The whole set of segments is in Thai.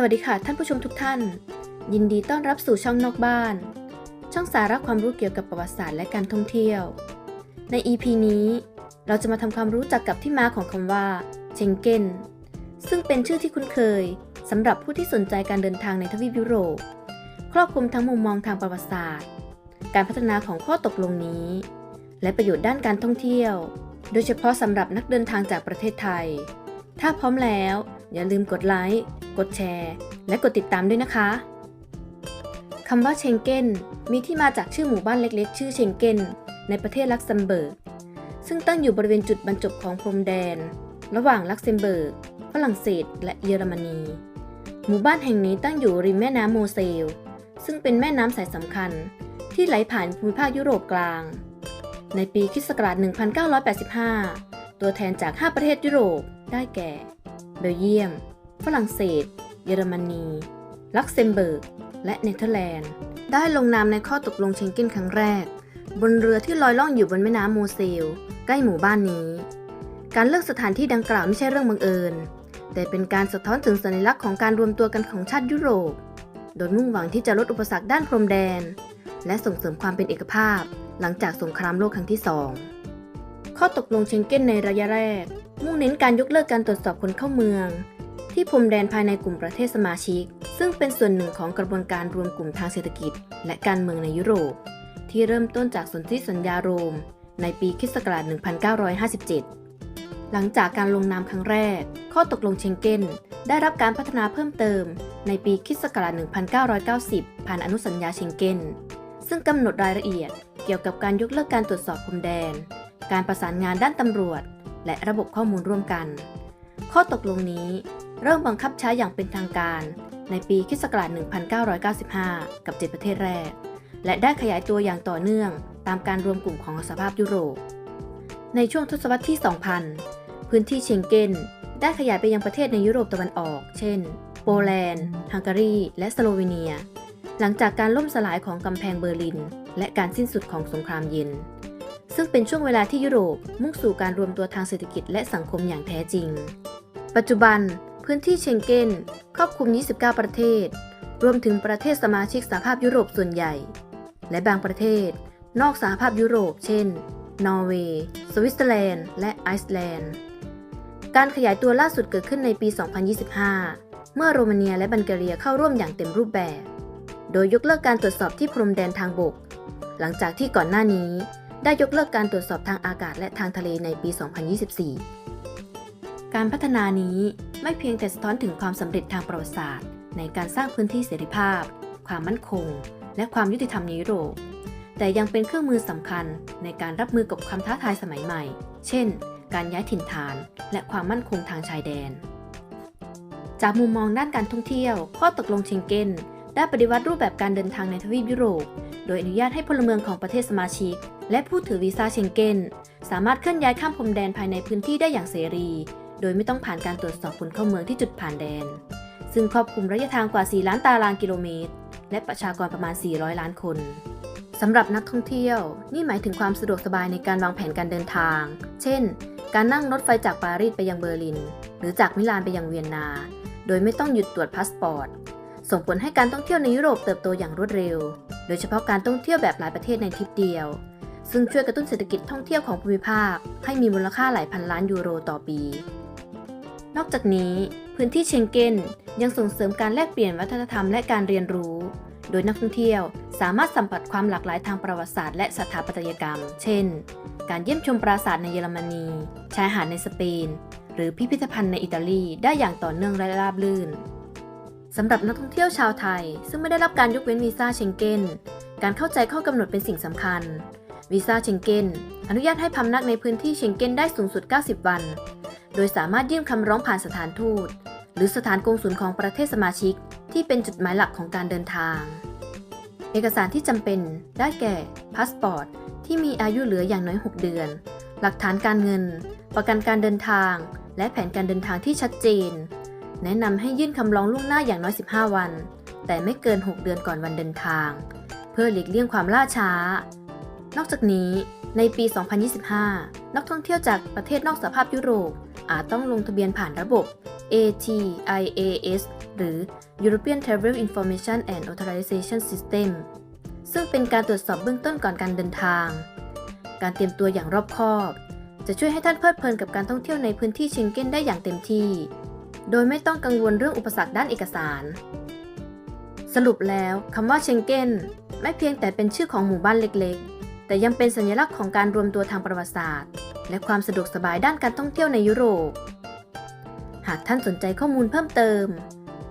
สวัสดีค่ะท่านผู้ชมทุกท่าน ยินดีต้อนรับสู่ช่องนอกบ้าน ช่องสาระความรู้เกี่ยวกับประวัติศาสตร์และการท่องเที่ยว ใน EP นี้ เราจะมาทำความรู้จักกับที่มาของคำว่าเชงเก้นซึ่งเป็นชื่อที่คุ้นเคยสำหรับผู้ที่สนใจการเดินทางในทวีปยุโรป ครอบคลุมทั้งมุมมองทางประวัติศาสตร์ การพัฒนาของข้อตกลงนี้ และประโยชน์ด้านการท่องเที่ยว โดยเฉพาะสำหรับนักเดินทางจากประเทศไทย ถ้าพร้อมแล้ว อย่าลืมกดไลค์ กดแชร์ และกดติดตามด้วยนะคะคำว่าเชงเก้นมีที่มาจากชื่อหมู่บ้านเล็ก ๆ ชื่อเชงเก้นในประเทศลักเซมเบิร์ก ซึ่งตั้งอยู่บริเวณจุดบรรจบของพรมแดน ระหว่างลักเซมเบิร์ก ฝรั่งเศส และเยอรมนี หมู่บ้านแห่งนี้ตั้งอยู่ริมแม่น้ำโมเซล ซึ่งเป็นแม่น้ำสายสำคัญ ที่ไหลผ่านภูมิภาคยุโรปกลาง ในปีคศ1985 ตัวแทนจาก 5 ประเทศยุโรปได้แก่ เบลเยียม ฝรั่งเศส เยอรมนี ลักเซมเบิร์ก และเนเธอร์แลนด์ ได้ลงนามในข้อตกลงเชงเก้นครั้งแรก บนเรือที่ลอยล่องอยู่บนแม่น้ำโมเซล ใกล้หมู่บ้านนี้ การเลือกสถานที่ดังกล่าวไม่ใช่เรื่องบังเอิญ แต่เป็นการสะท้อนถึงสัญลักษณ์ของการรวมตัวกันของชาติยุโรป โดยมุ่งหวังที่จะลดอุปสรรคด้านพรมแดน และส่งเสริมความเป็นเอกภาพ หลังจากสงครามโลกครั้งที่สอง ข้อตกลงเชงเก้นในระยะแรก มุ่งเน้นการยกเลิกการตรวจสอบคนเข้าเมือง ที่พรมแดนภายในกลุ่มประเทศสมาชิก ซึ่งเป็นส่วนหนึ่งของกระบวนการรวมกลุ่มทางเศรษฐกิจ และการเมืองในยุโรป ที่เริ่มต้นจากสนธิสัญญาโรม ในปีคศ1957 หลังจากการลงนามครั้งแรก ข้อตกลงเชงเก้นได้รับการพัฒนาเพิ่มเติม ในปีคศ1990 ผ่านอนุสัญญาเชงเก้นซึ่งกำหนดรายละเอียดเกี่ยวกับการยกเลิกการตรวจสอบพรมแดน การประสานงานด้านตำรวจ และระบบข้อมูลร่วมกัน ข้อตกลงนี้เริ่มบังคับใช้อย่างเป็นทางการ ในปีคศ1995 กับ 7 ประเทศแรก และได้ขยายตัวอย่างต่อเนื่องตามการรวมกลุ่มของสภาพยุโรป ในช่วงทศวรรษที่ 2000 พื้นที่เชงเก้นได้ขยายไปยังประเทศในยุโรปตะวันออก เช่น โปแลนด์ ฮังการี และสโลวีเนีย หลังจากการล่มสลายของกำแพงเบอร์ลิน และการสิ้นสุดของสงครามเย็น ซึ่งเป็นช่วงเวลาที่ยุโรปมุ่งสู่การรวมตัวทางเศรษฐกิจและสังคมอย่างแท้จริง ปัจจุบันพื้นที่เชงเก้นครอบคลุม 29 ประเทศ รวมถึงประเทศสมาชิกสหภาพยุโรปส่วนใหญ่ และบางประเทศ นอกสหภาพยุโรป เช่น นอร์เวย์ สวิตเซอร์แลนด์ และไอซ์แลนด์ การขยายตัวล่าสุดเกิดขึ้นในปี 2025 เมื่อโรมาเนียและบัลแกเรียเข้าร่วมอย่างเต็มรูปแบบ โดยยกเลิกการตรวจสอบที่พรมแดนทางบก หลังจากที่ก่อนหน้านี้ ได้ยกเลิกการตรวจสอบทางอากาศและทางทะเลในปี 2024 การพัฒนานี้ไม่เพียงแต่สะท้อนถึงความสำเร็จทางประวัติศาสตร์ ในการสร้างพื้นที่เสรีภาพ ความมั่นคง และความยุติธรรมในยุโรป แต่ยังเป็นเครื่องมือสำคัญในการรับมือกับความท้าทายสมัยใหม่ เช่น การย้ายถิ่นฐาน และความมั่นคงทางชายแดน จากมุมมองด้านการท่องเที่ยว ข้อตกลงเชงเก้นได้ปฏิวัติรูปแบบการเดินทางในทวีปยุโรป โดยอนุญาตให้พลเมืองของประเทศสมาชิก และผู้ถือวีซ่าเชงเก้นสามารถเคลื่อนย้ายข้ามพรมแดนภายในพื้นที่ได้อย่างเสรี โดยไม่ต้องผ่านการตรวจสอบคนเข้าเมืองที่จุดผ่านแดน ซึ่งครอบคลุมระยะทางกว่า 4 ล้านตารางกิโลเมตร และประชากรประมาณ 400 ล้านคนสำหรับนักท่องเที่ยว นี่หมายถึงความสะดวกสบายในการวางแผนการเดินทาง เช่น การนั่งรถไฟจากปารีสไปยังเบอร์ลิน หรือจากมิลานไปยังเวียนนา โดยไม่ต้องหยุดตรวจพาสปอร์ต ส่งผลให้การท่องเที่ยวในยุโรปเติบโตอย่างรวดเร็ว โดยเฉพาะการท่องเที่ยวแบบหลายประเทศในทริปเดียว ซึ่งช่วยกระตุ้นเศรษฐกิจท่องเที่ยวของภูมิภาค ให้มีมูลค่าหลายพันล้านยูโรต่อปี นอกจากนี้ พื้นที่เชงเก้นยังส่งเสริมการแลกเปลี่ยนวัฒนธรรมและการเรียนรู้ โดยนักท่องเที่ยวสามารถสัมผัสความหลากหลายทางประวัติศาสตร์และสถาปัตยกรรม เช่น การเยี่ยมชมปราสาทในเยอรมนี ชายหาดในสเปน หรือพิพิธภัณฑ์ในอิตาลีได้อย่างต่อเนื่องและราบรื่นสำหรับนักท่องเที่ยวชาวไทย ซึ่งไม่ได้รับการยกเว้นวีซ่าเชงเก้น การเข้าใจข้อกำหนดเป็นสิ่งสำคัญ วีซ่าเชงเก้นอนุญาตให้พำนักในพื้นที่เชงเก้นได้สูงสุด 90 วัน โดยสามารถยื่นคำร้องผ่านสถานทูต หรือสถานกงสุลของประเทศสมาชิก ที่เป็นจุดหมายหลักของการเดินทาง เอกสารที่จำเป็นได้แก่พาสปอร์ตที่มีอายุเหลืออย่างน้อย 6 เดือน หลักฐานการเงิน ประกันการเดินทาง และแผนการเดินทางที่ชัดเจน แนะนำให้ยื่นคำร้องล่วงหน้าอย่างน้อย 15 วัน แต่ไม่เกิน 6 เดือนก่อนวันเดินทาง เพื่อหลีกเลี่ยงความล่าช้า นอกจากนี้ในปี 2025 นักท่องเที่ยวจากประเทศนอกสหภาพยุโรป อาจต้องลงทะเบียนผ่านระบบ ATIAS หรือ European Travel Information and Authorization System ซึ่งเป็นการตรวจสอบเบื้องต้นก่อนการเดินทาง การเตรียมตัวอย่างรอบคอบ จะช่วยให้ท่านเพลิดเพลินกับการท่องเที่ยวในพื้นที่เชงเก้นได้อย่างเต็มที่ โดยไม่ต้องกังวลเรื่องอุปสรรคด้านเอกสาร สรุปแล้วคำว่าเชงเก้นไม่เพียงแต่เป็นชื่อของหมู่บ้านเล็กๆ แต่ยังเป็นสัญลักษณ์ของการรวมตัวทางประวัติศาสตร์ และความสะดวกสบายด้านการท่องเที่ยวในยุโรป หากท่านสนใจข้อมูลเพิ่มเติม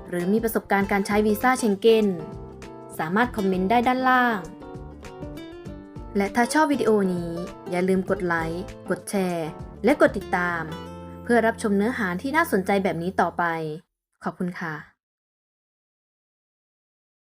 หรือมีประสบการณ์การใช้วีซ่าเชงเก้นสามารถคอมเมนต์ได้ด้านล่าง และถ้าชอบวิดีโอนี้ อย่าลืมกดไลค์ กดแชร์ และกดติดตาม เพื่อรับชมเนื้อหาที่น่าสนใจแบบนี้ต่อไป ขอบคุณค่ะ